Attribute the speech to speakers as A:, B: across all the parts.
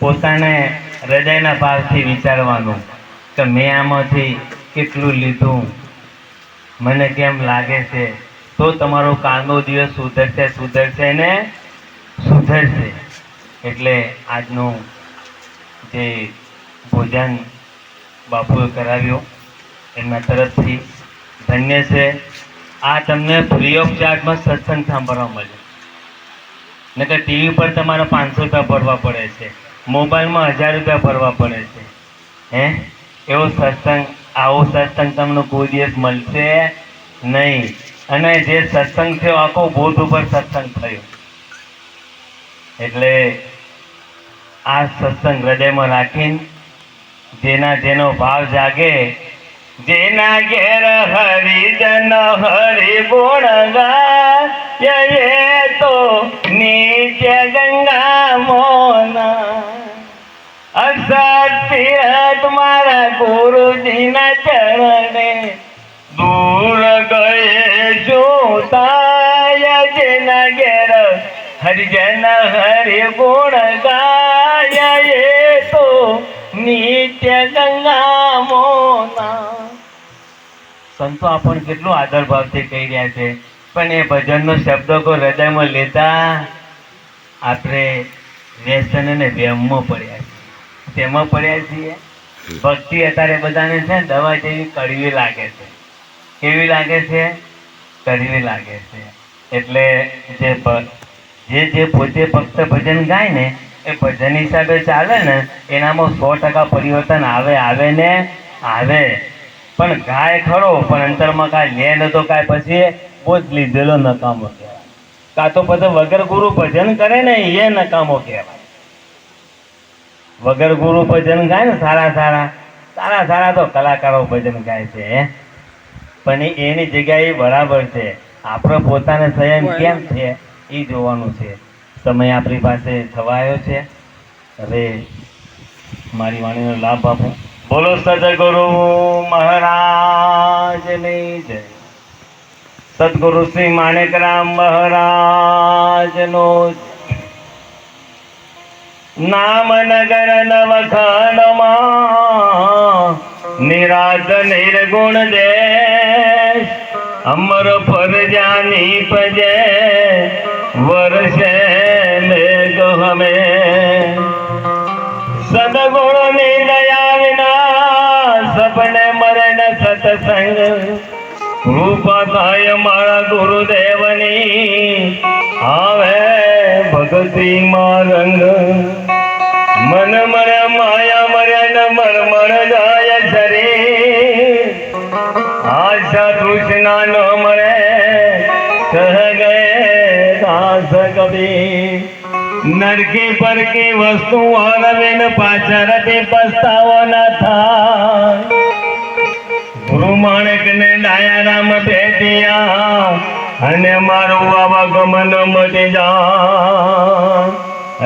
A: પોતાને હૃદયના ભાવથી વિચારવાનું કે મેં આમાંથી કેટલું લીધું, મને કેમ લાગે છે? તો તમારો કાલનો દિવસ સુધરશે સુધરશે ને સુધરશે. એટલે આજનું જે ભોજન બાપુએ કરાવ્યો એમના તરફથી ધન્ય છે. આ તમને ફ્રી ઓફ ચાર્જમાં સત્સંગ સાંભળવા મળે નકર ટીવી પર તમારે પાંચસો રૂપિયા ભરવા પડે છે. મોબાઈલમાં હજાર રૂપિયા ભરવા પડે છે. હે? એવો સત્સંગ, આવો સત્સંગ તમને કોઈ દિવસ મળશે નહીં. અને જે સત્સંગ થયો, આખો બોધ ઉપર સત્સંગ થયો. એટલે આ સત્સંગ હૃદયમાં રાખીને જેના જેનો ભાવ જાગે, જેના ઘેર હરિજન હરિ ગુણ ગાય તો નીચે ગંગા મોના. અસત્ય મારા ગુરુજીના ચરણે. દૂર ગયે જોતાય જેના ઘેર. હરિજન હરિ ગુણ ગાય એ તો નિત્ય ગંગા મોના. સંતો આપણને કેટલું આદર ભાવથી કહી રહ્યા છે. પણ એ ભજનનો શબ્દ કો હૃદયમાં લેતા આપણે વ્યસન અને વ્યમમાં પડ્યા છીએ તેમાં પડ્યા છીએ. ભક્તિ અત્યારે બધાને છે દવા જેવી કડવી લાગે છે. કેવી લાગે છે? કડવી લાગે છે. એટલે જે જે જે પોતે ફક્ત ભજન ગાય ને, એ ભજન હિસાબે ચાલે ને, એનામાં સો ટકા પરિવર્તન આવે આવે ને આવે. પણ ગાય ખરો, પણ અંતરમાં કાંઈ લે ન તો કાંઈ પછી બોજ લીધેલો નકામો કહેવાય. કાં તો પછી વગર ગુરુ ભજન કરે ને, એ નકામો કહેવાય. વગર ગુરુ ભજન ગાય ને સારા સારા. સારા સારા તો કલાકારો ભજન ગાય છે પણ એની જગ્યાએ બરાબર છે. આપણે પોતાને સંયમ કેમ છે એ જોવાનું છે. સમય આપણી પાસે થવાયો છે. હવે મારી વાણીનો લાભ આપો. બોલો સદગુરુ મહારાજની જય. સદગુરુ શ્રી માણેકરામ મહારાજનો નામનગર નવખંડમાં નિરાત નિર્ગુણ દે અમર ફરજાની પજે વર્ષે મેઘ હમે. સદગુણની દયા વિના સપને મરણ સતસંગ કૃપા થાય મારા ગુરુદેવની, આવે ભગતી માં રંગ. મર જાય શરીર આશા તૃષ્ણા ન મળે. કહ ગયે દાસ કબીર નરકી પરકી વસ્તુ આનવીન પાછળથી પસ્તાવો ન થાય. ગુરુ માણેક ને ડાયારામ ભેટિયા અને મારું આવાગમન મટી જા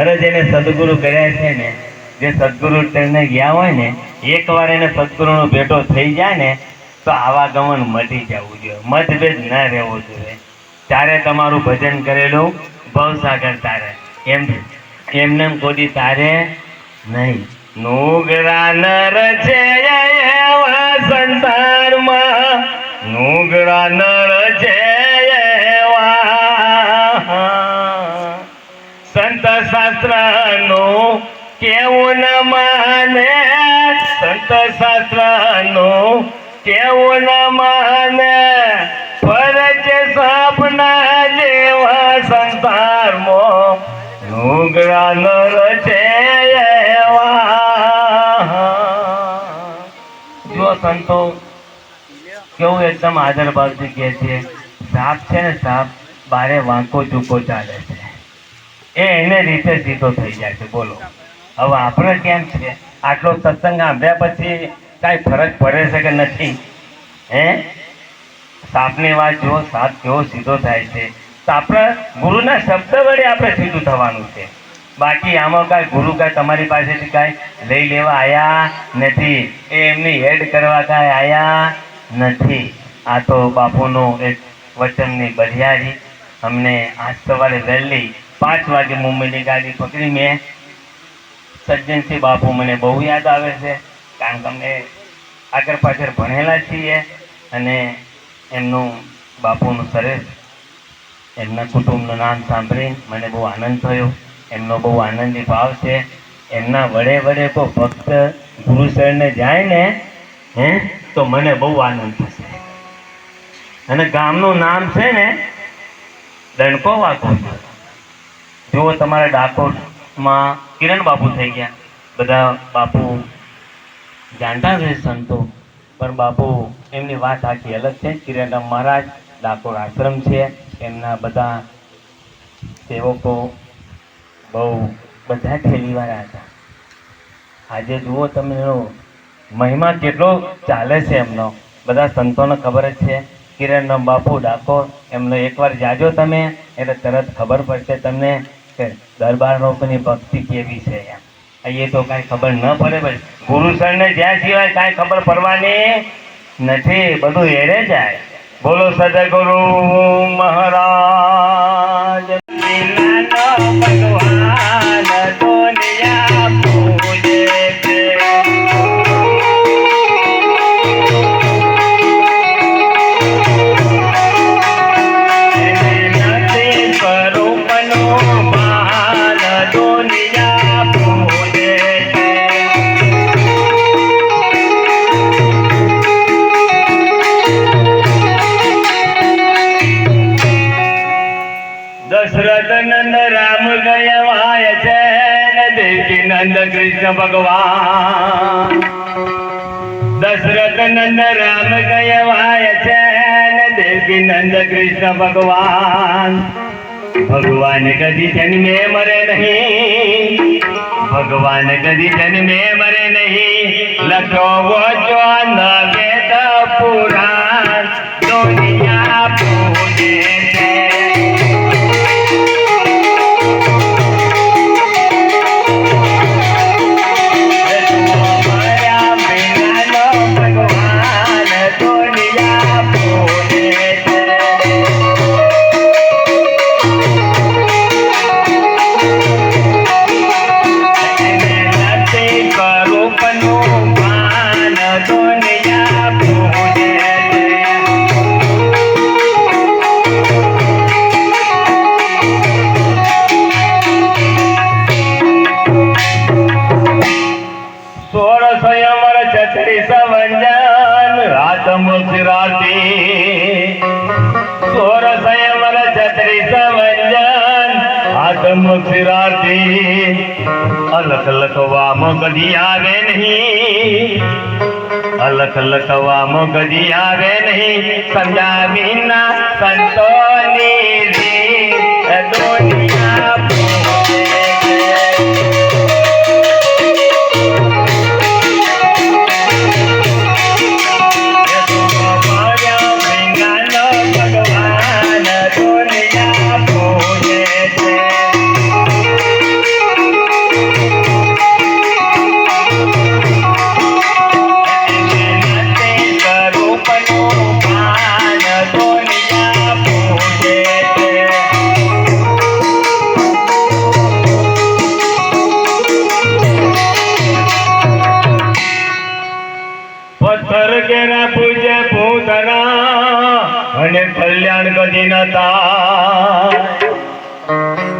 A: અરે જેને સદગુરુ કર્યા છે ને, જે સદગુરુ તેને ગયા હોય ને એકવાર એને સદગુરુનો ભેટો થઈ જાય ને, તો આવાગમન મટી જવું જોઈએ. મતભેદ ન રહેવો જોઈએ. ત્યારે તમારું ભજન કરેલું, ભવસાગર તારે. એમ એમને એમ કોઈ તારે નહીં. નુગરા નર છે એવા સંસારમાં. નુગરા નર છે એવા સંત શાસ્ત્રનું કેવું ન માને સંત શાસ્ત્રનું કેવું ન માને? ફરજ સપના જેવા સંસારમાં નુગરા છે એવા. જો સંતો, કેવું એકદમ આદર ભાવથી કહે છે, સાપ છે ને સાપ, બારે વાંકો ચૂકો ચાલે છે. એ એને રીતે સીધો થઈ જાય છે, બોલો. હવે આપણે કેમ છે? આટલો સત્સંગ આંભ્યા પછી કાંઈ ફરક પડે છે કે નથી? હે? સાપની વાત જો, સાપ કેવો સીધો થાય છે. તો આપણે ગુરુના શબ્દ વડે આપણે સીધું થવાનું છે. બાકી આમાં કાંઈ ગુરુ કાંઈ તમારી પાસેથી કાંઈ લઈ લેવા આયા નથી. એ એમની હેડ કરવા કાંઈ આયા નથી. આ તો બાપુનું એક વચનની બલિયારી અમને આજ સવારે વહેલી પાંચ વાગે મુંબઈની ગાડી પકડી મેં. સજ્જનસિંહ બાપુ મને બહુ યાદ આવે છે, કારણ કે અમે આગળ પાછળ ભણેલા છીએ અને એમનું બાપુનું સરસ, એમના કુટુંબનું નામ સાંભળીને મને બહુ આનંદ થયો. એમનો બહુ આનંદી ભાવ છે. એમના વડે વડે તો ભક્ત ગુરુશરણને જાય ને, હે, તો મને બહુ આનંદ થશે. અને ગામનું નામ છે ને દણકો વાકો જુઓ તમારા ડાકોરમાં કિરણ બાપુ થઈ ગયા. બધા બાપુ જાણતા છે સંતો, પણ બાપુ એમની વાત આખી અલગ છે. કિરણરામ મહારાજ ડાકોર આશ્રમ છે. એમના બધા સેવકો બહુ બધા ઠેલીવાળા હતા. આજે જુઓ તમે મહિમા કેટલો ચાલે છે એમનો. બધા સંતોને ખબર જ છે. કિરણરામ બાપુ ડાકોર, એમનો એકવાર જાજો તમે, એટલે તરત ખબર પડશે તમને. કે દરબાર લોકોની ભક્તિ કેવી છે એમ. અહીંયા તો કાંઈ ખબર ન પડે ભાઈ ગુરુ સરને જ્યાં સિવાય કાંઈ ખબર પડવાની નથી. બધું હેરે જાય. બોલો સદગુરુ મહારાજ. રામ ગયા વાય છે ને દેવકી નંદ કૃષ્ણ ભગવાન દશરથ નંદ રામ ગયા વાય છે ને દેવકી નંદ કૃષ્ણ ભગવાન ભગવાન કદી જન્મે મરે નહીં ભગવાન કદી જન્મે મરે વંજન રાત મુખરાતી સોળ સંયમર છત્રીસ વંજન હાથ મુખરાતી અલખ લખવામાં કદી આવે નહીં અલખ લખવામાં કદી આવે નહીં સમજાવીના સંતોની રીત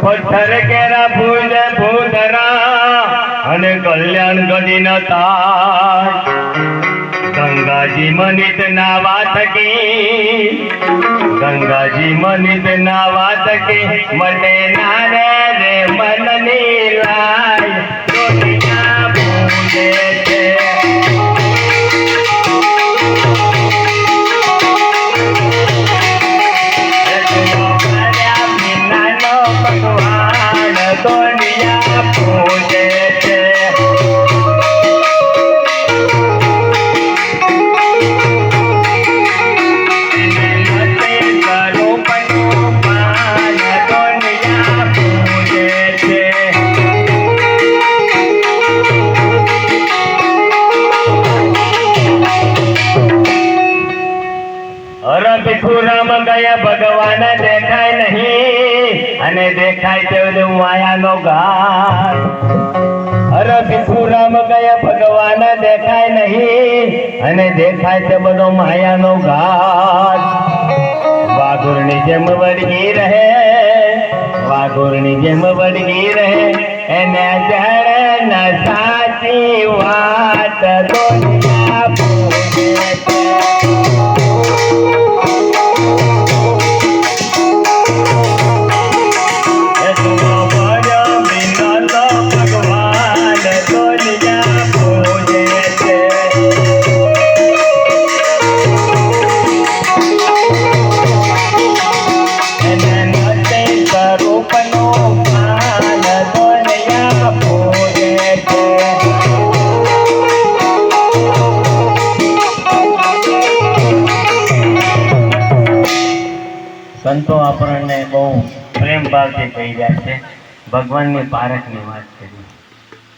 A: પથ્થર કેરા ભૂજ ભૂતરા અને કલ્યાણ કદી નતા ગંગાજી મનિત ના વાત કે, ગંગાજી મનિત ના વાત કે મને નારે રે મનની લાય. દુનિયા પૂજે છે. દેખાય તેવું માયાનો ઘાટ. અરે ભીખુરામ કયા ભગવાન દેખાય નહીં, અને દેખાય છે બધો માયાનો ઘાટ. વાઘુરની જેમ વળગી રહે, વાઘુરની જેમ વળગી રહે, એને જાણે ન સાચી વાત દુનિયા સંતો આપણને બહુ પ્રેમ ભાવથી કહી રહ્યા છે. ભગવાનની પારખની વાત કરી.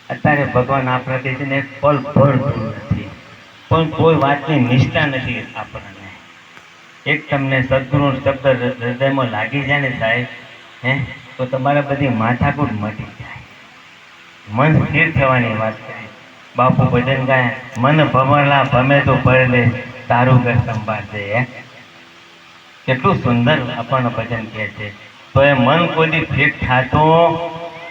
A: અત્યારે ભગવાન આપણાથી છે ને ફળ ફળ નથી. પણ કોઈ વાતની નિષ્ઠા નથી આપણને. એક તમને સદગુરુ શબ્દ હૃદયમાં લાગી જાય ને સાહેબ, હે? તો તમારે બધી માથાકૂટ મટી જાય. મન સ્થિર થવાની વાત કરી. બાપુ ભજન ગાય, મન ભમરલા ભમે તો ભરલે તારું ઘર સંભાળજે હે કેટલું સુંદર આપણને ભજન કહે છે. તો એ મન કોઈ ફિટ થતો,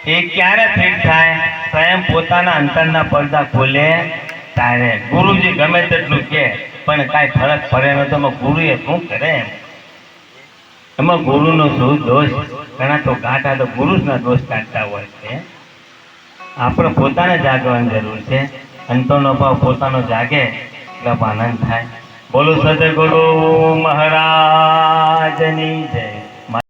A: એ ક્યારે ફિટ થાય સ્વયં પોતાના અંતરના પડદા ખોલે, તારે ગુરુજી ગમે તેટલું કે પણ કાંઈ ફરક પડે ન તો ગુરુ ગુરુએ શું કરે એમ? ગુરુનો શું દોષ? ઘણા તો કાંટા તો ગુરુના દોષ કાઢતા હોય છે. આપણે પોતાને જાગવાની જરૂર છે. અંતરનો ભાવ પોતાનો જાગે, એટલે આનંદ થાય. બોલો સદગુરુ મહારાજની જય.